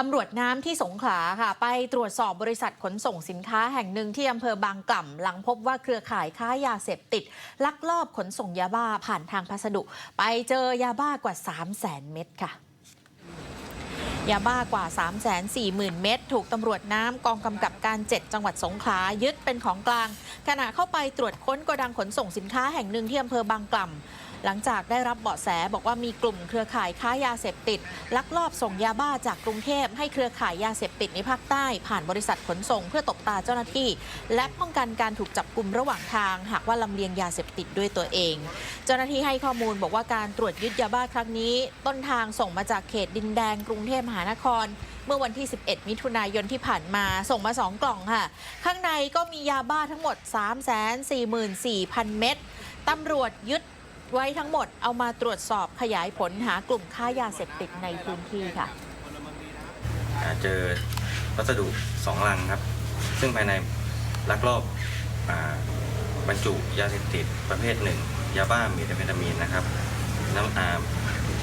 ตำรวจน้ำที่สงขลาค่ะ ไปตรวจสอบบริษัทขนส่งสินค้าแห่งหนึ่งที่อำเภอบางกล่ำหลังพบว่าเครือข่ายค้ายาเสพติด ลักลอบขนส่งยาบ้าผ่านทางพัสดุ ไปเจอยาบ้ากว่า 3 0 0แสนเม็ดค่ะยาบ้ากว่า 3 4 0 0 0 0 เม็ดถูกตำรวจน้ำกองกำกับการ 7 จังหวัดสงขลายึดเป็นของกลาง ขณะเข้าไปตรวจค้นโกดังขนส่งสินค้าแห่งหนึ่งที่อำเภอบางกล่ำ หลังจากได้รับเบาะแสบอกว่ามีกลุ่มเครือข่ายค้ายาเสพติด ลักลอบส่งยาบ้าจากกรุงเทพให้เครือข่ายยาเสพติดในภาคใต้ ผ่านบริษัทขนส่งเพื่อตบตาเจ้าหน้าที่ และป้องกันการถูกจับกลุ่มระหว่างทาง หากว่าลำเลียงยาเสพติดด้วยตัวเอง เจ้าหน้าที่ให้ข้อมูลบอกว่าการตรวจยึดยาบ้าครั้งนี้ ต้นทางส่งมาจากเขตดินแดงกรุงเทพมหานครเมื่อวันที่ 11 มิถุนายนที่ผ่านมา ส่งมา 2 กล่องค่ะ ข้างในก็มียาบ้าทั้งหมด 344,000 เม็ด ตำรวจยึด ไว้ทั้งหมดเอามาตรวจสอบขยายผลหากลุ่มค้ายาเสพติดในพื้นที่ค่ะอ่าเจอวัสดุสองลังครับ ซึ่งภายในลักลอบอาบรรจุยาเสพติดประเภทหนึ่งยาบ้าเมทาเฟตามีนนะครับน้ำอา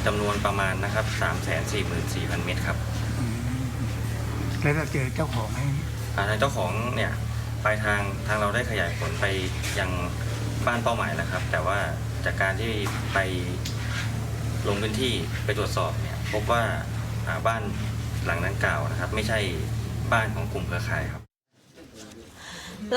จำนวนประมาณนะครับ3 4 4 0 0 0 เม็ดครับอืมแล้วเราเจอเจ้าของไหมอ่าทางเจ้าของเนี่ยปลายทางทางเราได้ขยายผลไปยังบ้านเป้าหมายนะครับ แต่ว่า จากการที่ไปลงพื้นที่ไปตรวจสอบเนี่ยพบว่าบ้านหลังนั้นกล่าวนะครับ ไม่ใช่บ้านของกลุ่มเครือข่ายครับ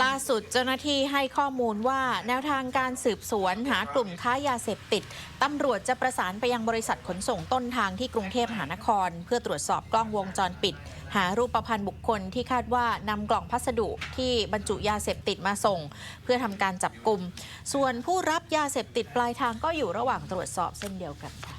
ล่าสุดเจ้าหน้าที่ให้ข้อมูลว่าแนวทางการสืบสวนหากลุ่มค้ายาเสพติดตำรวจจะประสานไปยังบริษัทขนส่งต้นทางที่กรุงเทพมหานคร เพื่อตรวจสอบกล้องวงจรปิด หารูปพันธ์บุคคลที่คาดว่านำกล่องพัสดุที่บรรจุยาเสพติดมาส่ง เพื่อทำการจับกลุ่ม ส่วนผู้รับยาเสพติดปลายทางก็อยู่ระหว่างตรวจสอบเส้นเดียวกันค่ะ